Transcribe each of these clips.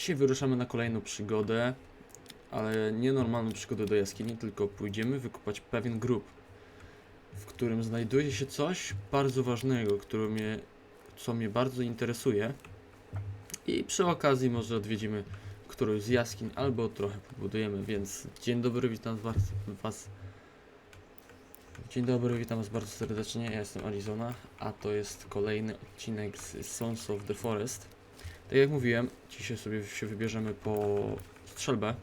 Dzisiaj wyruszamy na kolejną przygodę, ale nie normalną przygodę do jaskini, tylko pójdziemy wykopać pewien grób, w którym znajduje się coś bardzo ważnego, które mnie, co mnie bardzo interesuje. I przy okazji może odwiedzimy którąś z jaskiń, albo trochę pobudujemy, więc dzień dobry, witam was, was. Dzień dobry, witam was bardzo serdecznie, ja jestem Arizona, a to jest kolejny odcinek z Sons of the Forest. Tak jak mówiłem, dzisiaj sobie się wybierzemy po strzelbę.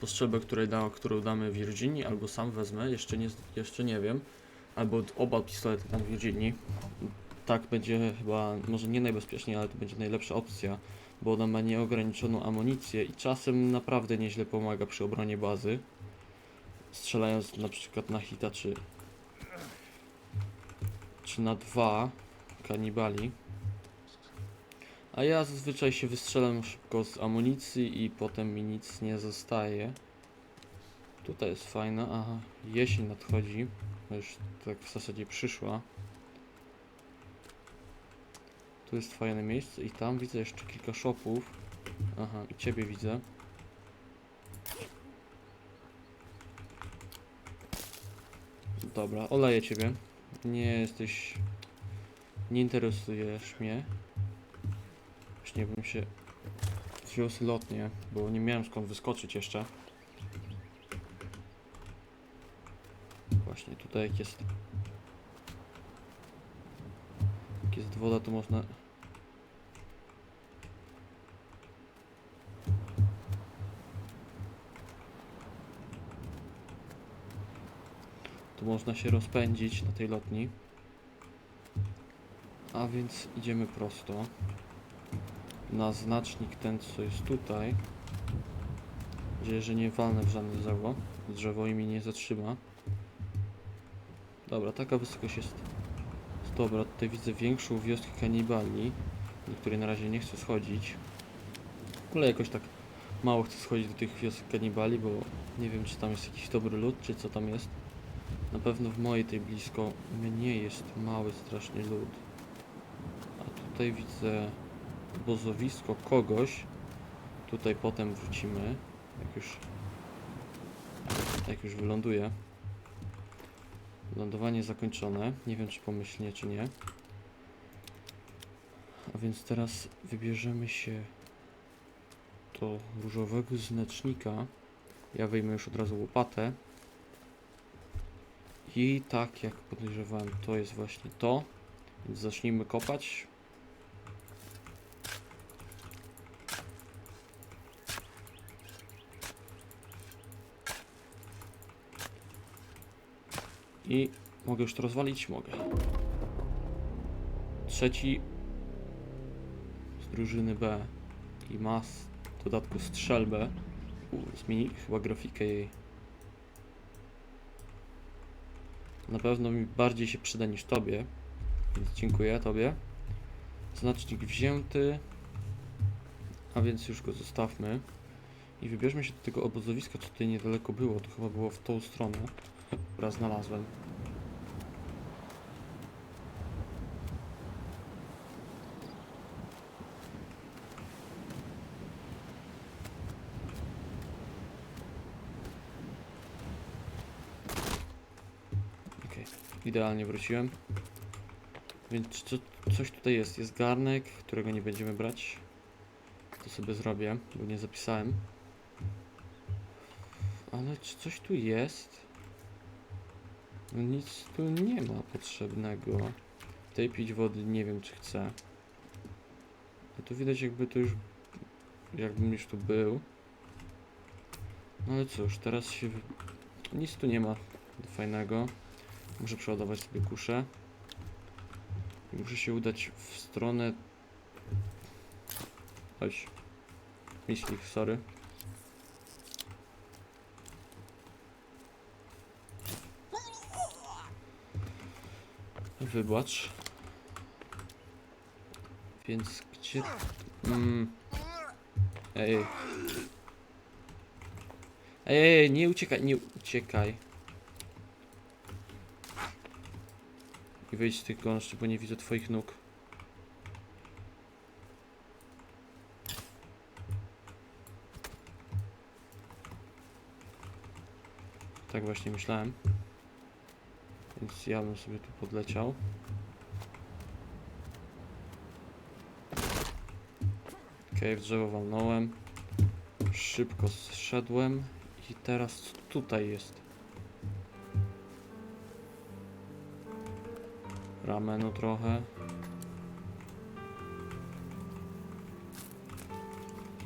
Po strzelbę, której da, którą damy Virginii, albo sam wezmę, jeszcze nie, jeszcze nie wiem. Albo oba pistolety dam Virginii. Tak będzie chyba, może nie najbezpieczniej, ale to będzie najlepsza opcja, bo ona ma nieograniczoną amunicję i czasem naprawdę nieźle pomaga przy obronie bazy. Strzelając na przykład na hita czy, czy na dwa kanibali. A ja zazwyczaj się wystrzelam szybko z amunicji i potem mi nic nie zostaje. Tutaj jest fajna, aha, jesień nadchodzi. No Już tak w zasadzie przyszła. Tu jest fajne miejsce i tam widzę jeszcze kilka shopów. Aha, i ciebie widzę. Dobra, oleję ciebie. Nie jesteś... Nie interesujesz mnie. Właśnie bym się wziął lotnie, bo nie miałem skąd wyskoczyć jeszcze. Właśnie tutaj jak jest jak jest woda to można tu można się rozpędzić na tej lotni a więc idziemy prosto na znacznik ten, co jest tutaj. Gdzie, że nie walnę w żadne drzewo. Drzewo i mi nie zatrzyma. Dobra, taka wysokość jest, dobra. Tutaj widzę większą wioskę kanibali, do której na razie nie chcę schodzić. W ogóle jakoś tak mało chcę schodzić do tych wiosek kanibali, bo nie wiem, czy tam jest jakiś dobry lud, czy co tam jest. Na pewno w mojej tej blisko mnie jest mały strasznie lud. A tutaj widzę obozowisko kogoś. Tutaj potem wrócimy, jak już, jak już wyląduje. Lądowanie zakończone. Nie wiem, czy pomyślnie, czy nie. A więc teraz wybierzemy się do różowego znacznika. Ja wyjmę już od razu łopatę. I tak jak podejrzewałem, to jest właśnie to. Więc zacznijmy kopać. I mogę już to rozwalić? Mogę. Trzeci z drużyny B i ma z dodatku strzelbę. U, Zmieni chyba grafikę jej. Na pewno mi bardziej się przyda niż tobie, więc dziękuję tobie. Znacznik wzięty, a więc już go zostawmy. I wybierzmy się do tego obozowiska, co tutaj niedaleko było. To chyba było w tą stronę, która znalazłem. Okej, idealnie wróciłem. Więc co, coś tutaj jest. Jest garnek, którego nie będziemy brać. To sobie zrobię, bo nie zapisałem. Ale czy coś tu jest? No nic tu nie ma potrzebnego. Tej pić wody nie wiem czy chcę. A tu widać jakby to już... Jakbym już tu był. No ale cóż, teraz się... Nic tu nie ma fajnego. Muszę przeładować sobie kuszę. I muszę się udać w stronę... Chodź. Myślich, sorry. Wybacz. Więc gdzie... Mm. Ej. Ej, nie uciekaj, nie uciekaj. i wyjść z tych gąszczy, bo nie widzę twoich nóg. Tak właśnie myślałem. Więc ja bym sobie tu podleciał. Okej, okay, w drzewo walnąłem. Szybko zszedłem. I teraz tutaj jest. Ramenu trochę.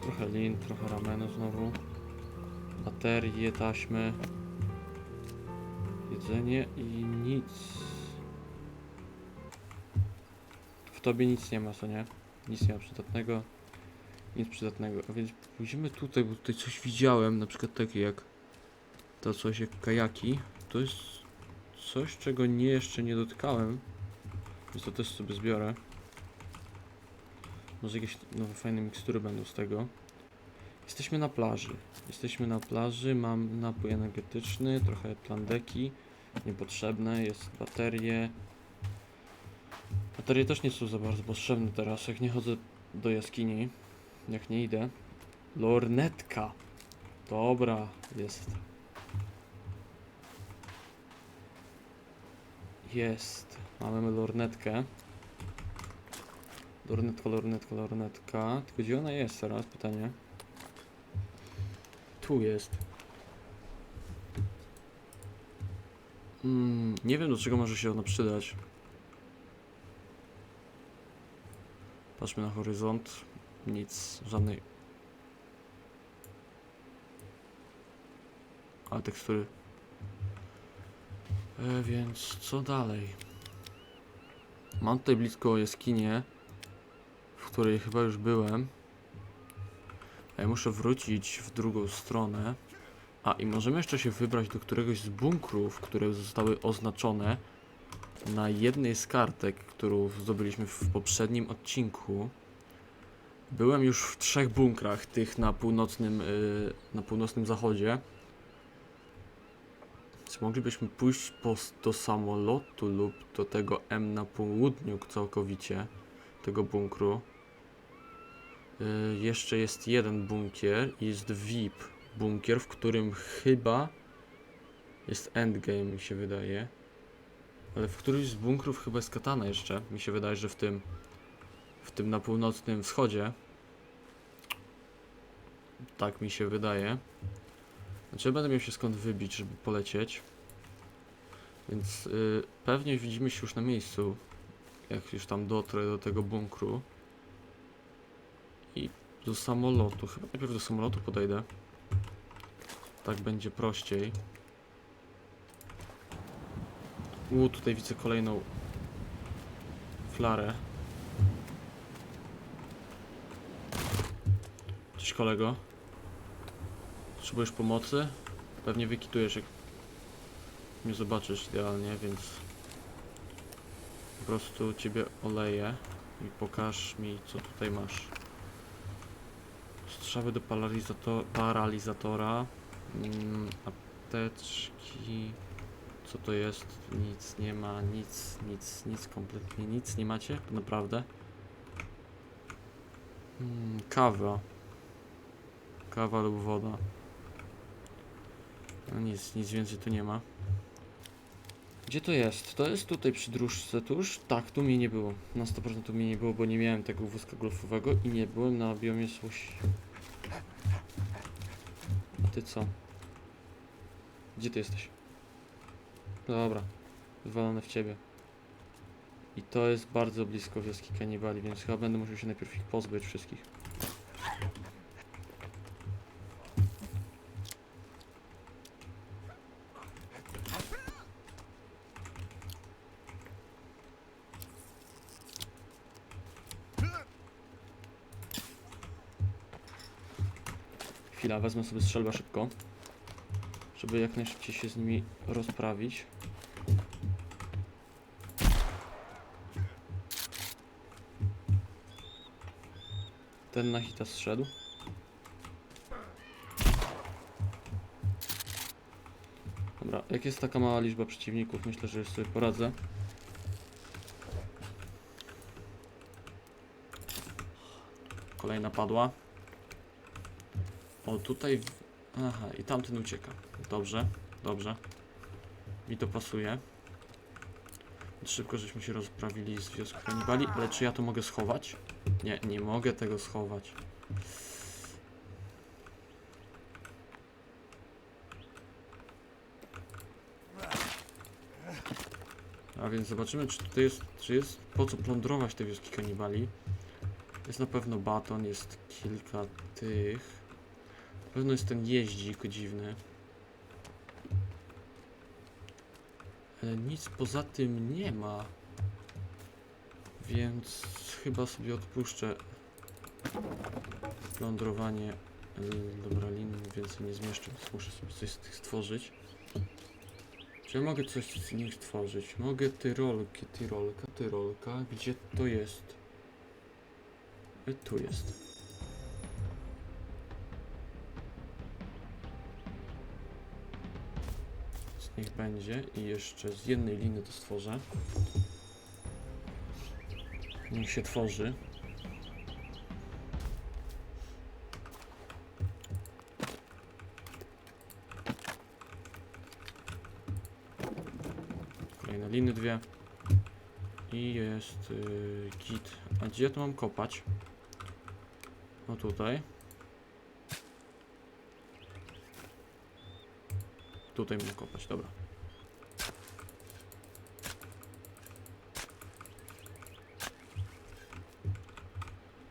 Trochę lin, trochę ramenu znowu. Baterie, taśmy. Jedzenie i nic. W tobie nic nie ma, co nie? Nic nie ma przydatnego. Nic przydatnego. A więc pójdziemy tutaj, bo tutaj coś widziałem, na przykład takie jak to coś jak kajaki. To jest coś, czego nie jeszcze nie dotykałem. Więc to też sobie zbiorę. Może jakieś nowe fajne mikstury będą z tego. Jesteśmy na plaży. Jesteśmy na plaży, mam napój energetyczny, trochę plandeki niepotrzebne, jest baterie. Baterie też nie są za bardzo potrzebne teraz, jak nie chodzę do jaskini, jak nie idę. Lornetka. Dobra, jest. Jest. Mamy lornetkę. Lornetka, lornetka, lornetka. Tylko gdzie ona jest teraz? Pytanie. Tu jest. Mm, nie wiem do czego może się ona przydać. Patrzmy na horyzont. Nic, żadnej. Ale tekstury. E, więc co dalej? Mam tutaj blisko jaskinię, w której chyba już byłem. Ja muszę wrócić w drugą stronę. A i możemy jeszcze się wybrać do któregoś z bunkrów, które zostały oznaczone na jednej z kartek, którą zdobyliśmy w poprzednim odcinku. Byłem już w trzech bunkrach, tych na północnym, yy, na północnym zachodzie. Czy moglibyśmy pójść po, do samolotu lub do tego M na południu całkowicie, tego bunkru? Y, jeszcze jest jeden bunkier i jest VIP bunkier, w którym chyba jest endgame, mi się wydaje. Ale w którymś z bunkrów chyba jest katana jeszcze. Mi się wydaje, że w tym w tym na północnym wschodzie. Tak mi się wydaje. Znaczy będę miał się skąd wybić, żeby polecieć. Więc y, pewnie widzimy się już na miejscu. Jak już tam dotrę do tego bunkru. I do samolotu. Chyba najpierw do samolotu podejdę. Tak będzie prościej. U, tutaj widzę kolejną flarę. Cześć kolego. Potrzebujesz pomocy? Pewnie wykitujesz jak mnie zobaczysz idealnie, więc po prostu ciebie oleję i pokaż mi co tutaj masz. Strzały do paralizato paralizatora. Mm, apteczki. Co to jest? Nic nie ma, nic, nic, nic, kompletnie nic nie macie? Naprawdę? Mm, kawa. Kawa lub woda. No nic, nic więcej tu nie ma. Gdzie to jest? To jest tutaj przy dróżce tuż? Tak, tu mnie nie było. Na 100% tu mnie nie było, bo nie miałem tego wózka golfowego i nie byłem na biomie słuś. A ty co? Gdzie ty jesteś? Dobra, wywalone w ciebie. I to jest bardzo blisko wioski kanibali, więc chyba będę musiał się najpierw ich pozbyć wszystkich. Chwila, wezmę sobie strzelbę szybko, żeby jak najszybciej się z nimi rozprawić. Ten na hita zszedł. Dobra, jak jest taka mała liczba przeciwników, myślę, że już sobie poradzę. Kolejna padła. Tutaj... Aha, i tamten ucieka. Dobrze. dobrze. Mi to pasuje. Szybko żeśmy się rozprawili z wioską kanibali, ale czy ja to mogę schować? Nie, nie mogę tego schować. A więc zobaczymy, czy tutaj jest, czy jest po co plądrować te wioski kanibali. Jest na pewno baton, jest kilka tych. Pewno jest ten jeździk dziwny. Ale nic poza tym nie ma. Więc chyba sobie odpuszczę plądrowanie. Yy, Dobra, lin więcej nie zmieszczę, więc muszę sobie coś z tych stworzyć. Czy ja mogę coś z nich stworzyć? Mogę tyrolki, tyrolka, tyrolka. Gdzie to jest? E, Tu jest. Niech będzie i jeszcze z jednej liny to stworzę. Niech się tworzy. Kolejne liny dwie. I jest yy, git. A gdzie to mam kopać? No tutaj. Tutaj mam kopać, dobra.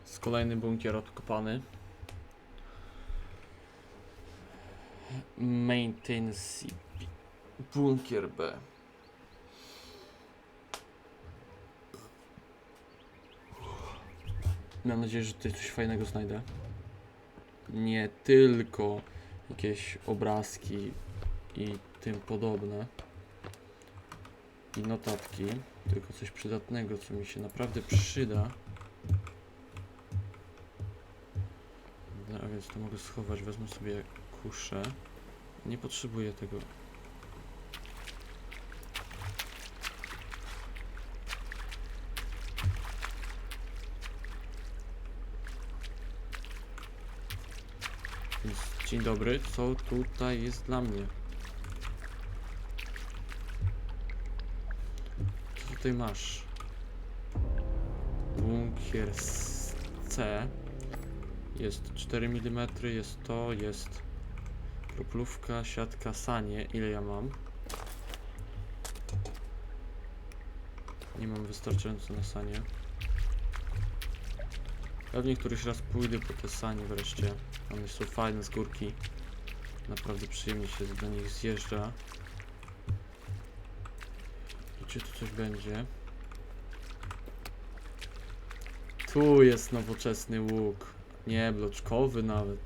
Jest kolejny bunkier odkopany. Maintenance Bunkier B. Mam nadzieję, że tutaj coś fajnego znajdę. Nie tylko jakieś obrazki i tym podobne. I notatki, tylko coś przydatnego, co mi się naprawdę przyda. Dobra, więc to mogę schować. Wezmę sobie kuszę. Nie potrzebuję tego. Dzień dobry, co tutaj jest dla mnie? Tutaj masz? Bunkier C. Jest 4 mm, jest to, jest kroplówka, siatka, sanie. Ile ja mam? Nie mam wystarczająco na sanie. Pewnie któryś raz pójdę po te sanie wreszcie. One są fajne z górki. Naprawdę przyjemnie się do nich zjeżdża. Czy tu coś będzie? Tu jest nowoczesny łuk. Nie, bloczkowy nawet.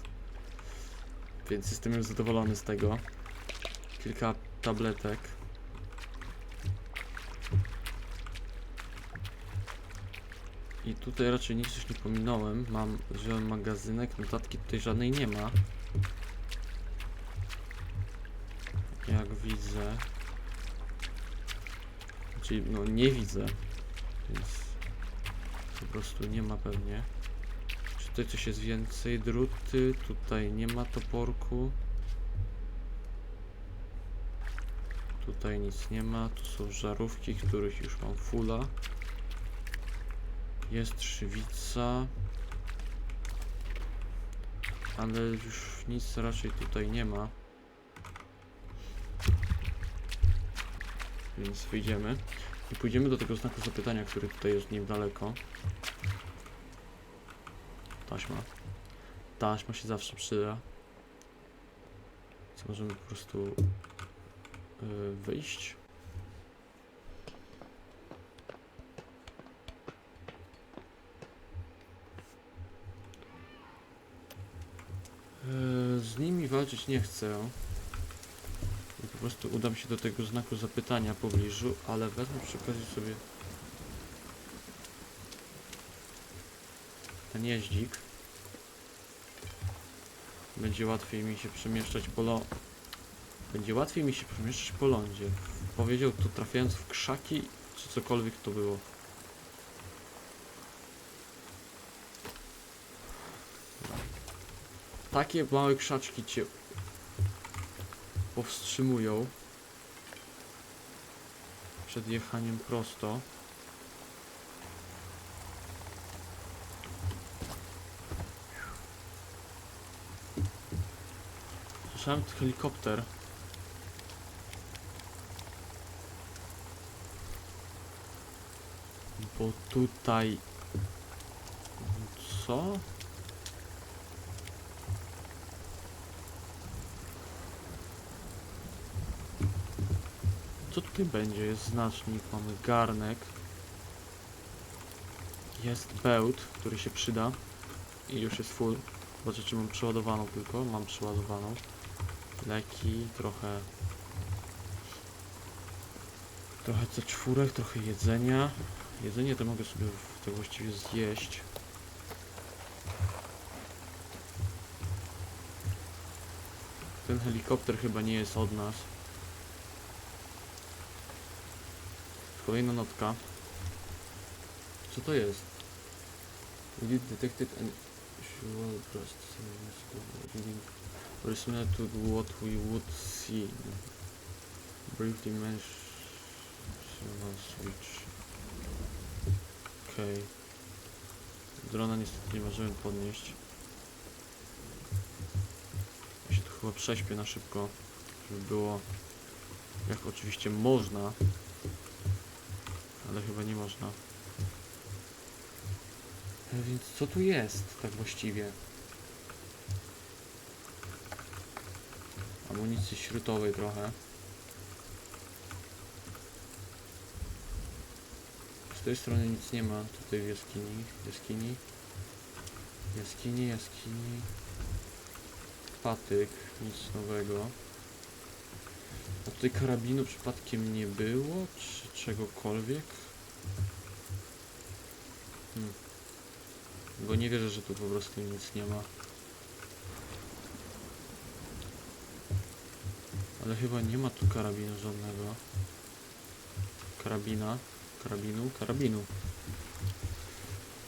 Więc jestem już zadowolony z tego. Kilka tabletek. I tutaj raczej nic już nie pominąłem. Mam, wziąłem magazynek, notatki tutaj żadnej nie ma. Jak widzę. Czyli no nie widzę. Więc po prostu nie ma pewnie. Czy tutaj coś jest więcej? Druty, tutaj nie ma toporku. Tutaj nic nie ma. Tu są żarówki, których już mam fulla. Jest szywica. Ale już nic raczej tutaj nie ma. Więc wyjdziemy. I pójdziemy do tego znaku zapytania, który tutaj jest niedaleko. Taśma. Taśma się zawsze przyda. Co możemy po prostu yy, wyjść. Yy, Z nimi walczyć nie chcę. Po prostu udam się do tego znaku zapytania w pobliżu, ale wezmę przy okazji sobie ten jeździk. Będzie łatwiej mi się przemieszczać po lo... Będzie łatwiej mi się przemieszczać po lądzie. Powiedział to trafiając w krzaki, czy cokolwiek to było. Takie małe krzaczki cię powstrzymują przed jechaniem prosto. Słyszałem helikopter. Bo tutaj... Co? Co tutaj będzie? Jest znacznik, mamy garnek. Jest bełt, który się przyda. I już jest full. Zobaczę, czy mam przeładowaną tylko. Mam przeładowaną. Leki, trochę... Trochę C4, trochę jedzenia. Jedzenie to mogę sobie w- to właściwie zjeść. Ten helikopter chyba nie jest od nas. Kolejna notka. Co to jest? Lead detected and reading very similar to what we would see. Brief dimensional switch. Okej. Drona niestety nie możemy podnieść. Ja się tu chyba prześpię na szybko, żeby było jak oczywiście można, ale chyba nie można. E, Więc co tu jest tak właściwie? Amunicji śrutowej trochę. Z tej strony nic nie ma, tutaj w jaskini, jaskini, jaskini, jaskini, patyk, nic nowego. A tutaj karabinu przypadkiem nie było, czy czegokolwiek? Hmm. Bo nie wierzę, że tu po prostu nic nie ma. Ale chyba nie ma tu karabinu żadnego. Karabina. Karabinu? Karabinu.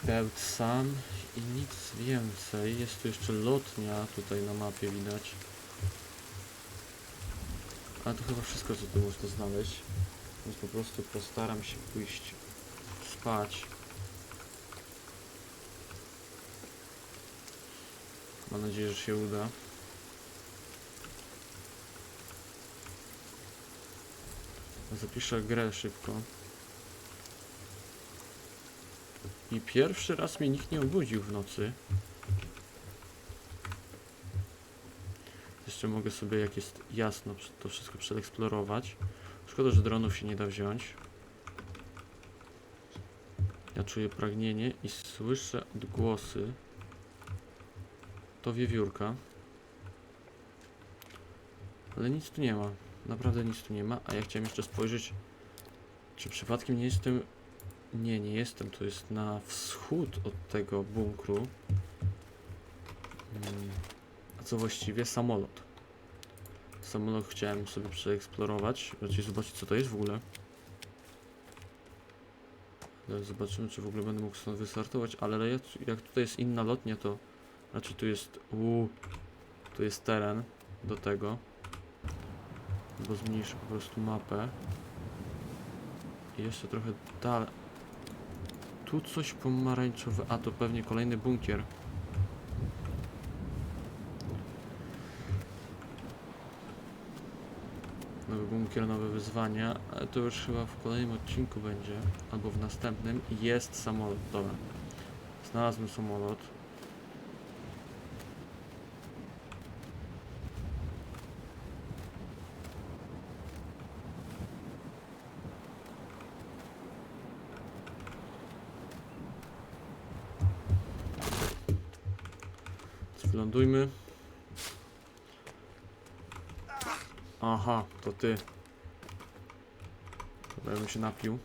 Bełt sam i nic więcej. Jest tu jeszcze lotnia tutaj na mapie widać. Ale to chyba wszystko, co tu można znaleźć. Więc po prostu postaram się pójść spać. Mam nadzieję, że się uda. Zapiszę grę szybko. I pierwszy raz mnie nikt nie obudził w nocy. Jeszcze mogę sobie, jak jest jasno, to wszystko przedeksplorować. Szkoda, że dronów się nie da wziąć. Ja czuję pragnienie i słyszę odgłosy. To wiewiórka. Ale nic tu nie ma. Naprawdę nic tu nie ma. A ja chciałem jeszcze spojrzeć, czy przypadkiem nie jestem... Nie, nie jestem. To jest na wschód od tego bunkru. Mm, A co właściwie? Samolot. Samolot chciałem sobie przeeksplorować. Raczej zobaczyć, co to jest w ogóle. Zobaczymy, czy w ogóle będę mógł stąd wystartować. Ale jak, jak tutaj jest inna lotnia, to raczej tu jest... Uu, tu jest teren do tego. Bo zmniejszę po prostu mapę. I jeszcze trochę dalej. Tu coś pomarańczowe. A to pewnie kolejny bunkier. Nowy bunkier, nowe wyzwania, ale to już chyba w kolejnym odcinku będzie, albo w następnym. Jest samolot, dobra. Znalazłem samolot. Wylądujmy. Aha, to ty. Ja bym się napił.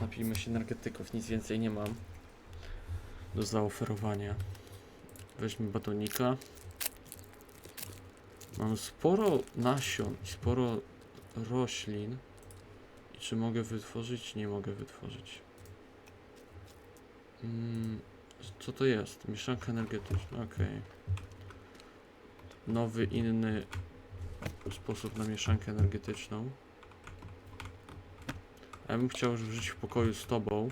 Napijmy się energetyków, nic więcej nie mam do zaoferowania. Weźmy batonika. Mam sporo nasion i sporo roślin. I czy mogę wytworzyć? Nie mogę wytworzyć. Mm, co to jest? Mieszanka energetyczna, okej. Nowy, inny sposób na mieszankę energetyczną. Ja bym chciał żyć w pokoju z tobą.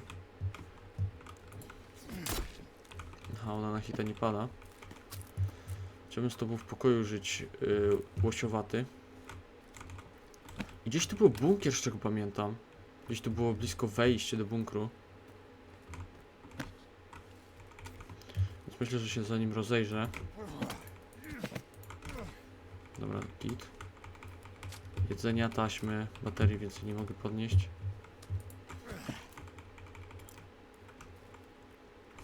Aha, ona na hita nie pada. Chciałbym z tobą w pokoju żyć yy, łosiowaty. I Gdzieś tu był bunkier, z czego pamiętam. Gdzieś tu było blisko wejście do bunkru. Więc myślę, że się za nim rozejrzę. Dobra, git. Jedzenia, taśmy, baterii więcej nie mogę podnieść.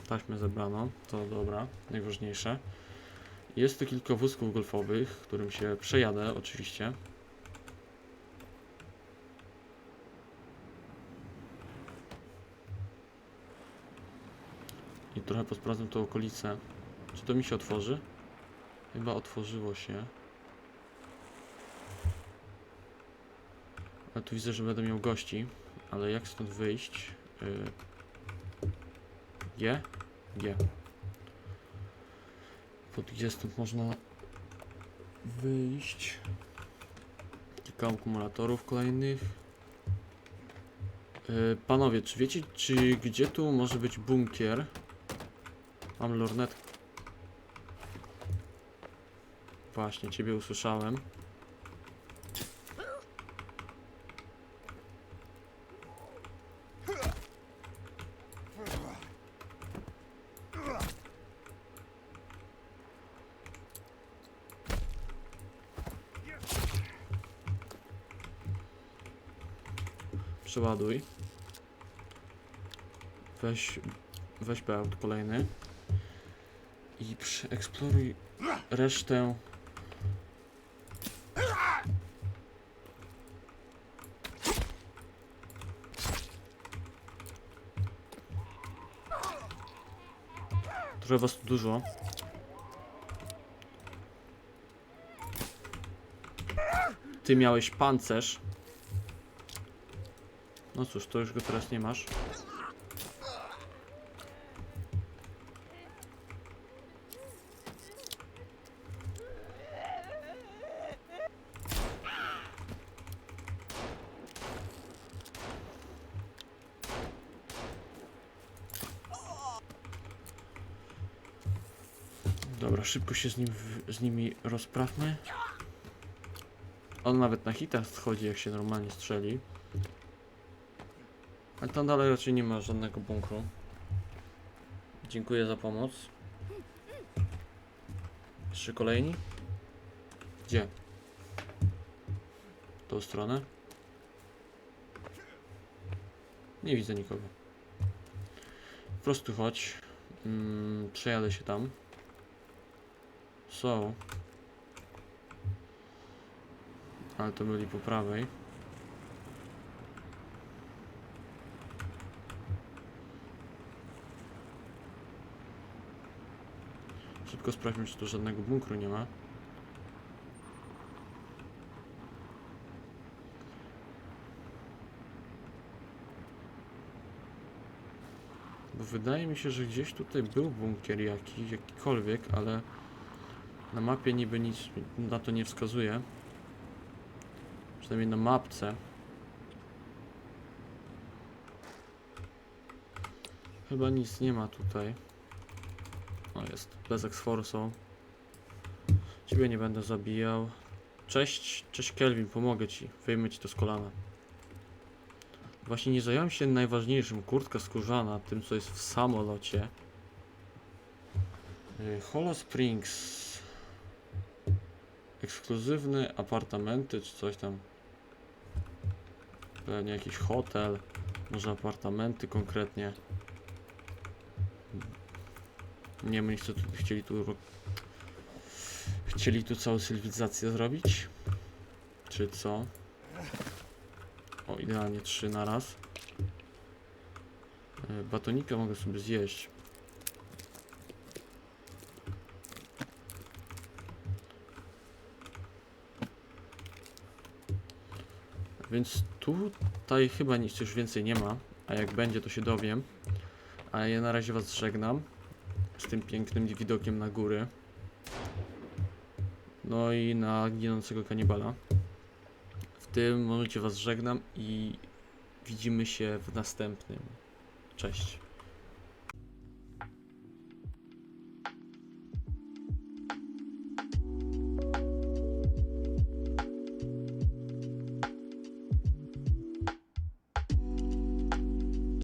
Taśmę zebrano, to dobra, najważniejsze. Jest tu kilka wózków golfowych, którym się przejadę oczywiście. I trochę posprawdzę tą okolicę. Czy to mi się otworzy? Chyba otworzyło się. Ale tu widzę, że będę miał gości. Ale jak stąd wyjść? Yy... G? G. Pod gdzie stąd można wyjść? Kilka akumulatorów kolejnych. Yy, panowie, czy wiecie, czy gdzie tu może być bunkier? Mam lornet. Właśnie, ciebie usłyszałem. Przeładuj. Weź, weź bełt kolejny. I przeeksploruj resztę. Trochę was tu dużo. Ty miałeś pancerz. No cóż, to już go teraz nie masz. Dobra, szybko się z, nim, z nimi rozprawmy. On nawet na hita schodzi, jak się normalnie strzeli. Ale tam dalej raczej nie ma żadnego bunkru. Dziękuję za pomoc. Trzy kolejni? Gdzie? Tą stronę? Nie widzę nikogo. Po prostu chodź. Mm, przejadę się tam. Są. Ale to byli po prawej. Szybko sprawdźmy, czy tu żadnego bunkru nie ma. Bo wydaje mi się, że gdzieś tutaj był bunkier jakiś, jakikolwiek, ale na mapie niby nic na to nie wskazuje. Przynajmniej na mapce. Chyba nic nie ma tutaj. O jest, bez eksforsą. Ciebie nie będę zabijał. Cześć, cześć Kelvin, pomogę ci. Wyjmę ci to z kolana. Właśnie nie zająłem się najważniejszym, kurtka skórzana, tym co jest w samolocie. Y, Hollow Springs. Ekskluzywne apartamenty czy coś tam. Pewnie jakiś hotel. Może apartamenty konkretnie. Nie wiem, oni chcieli tu Chcieli tu całą cywilizację zrobić? Czy co? O, idealnie trzy na raz. E, Batonika mogę sobie zjeść. Więc tutaj chyba nic już więcej nie ma, a jak będzie to się dowiem. A ja na razie was żegnam z tym pięknym widokiem na góry. no i na ginącego kanibala. W tym momencie Was żegnam i widzimy się w następnym. Cześć.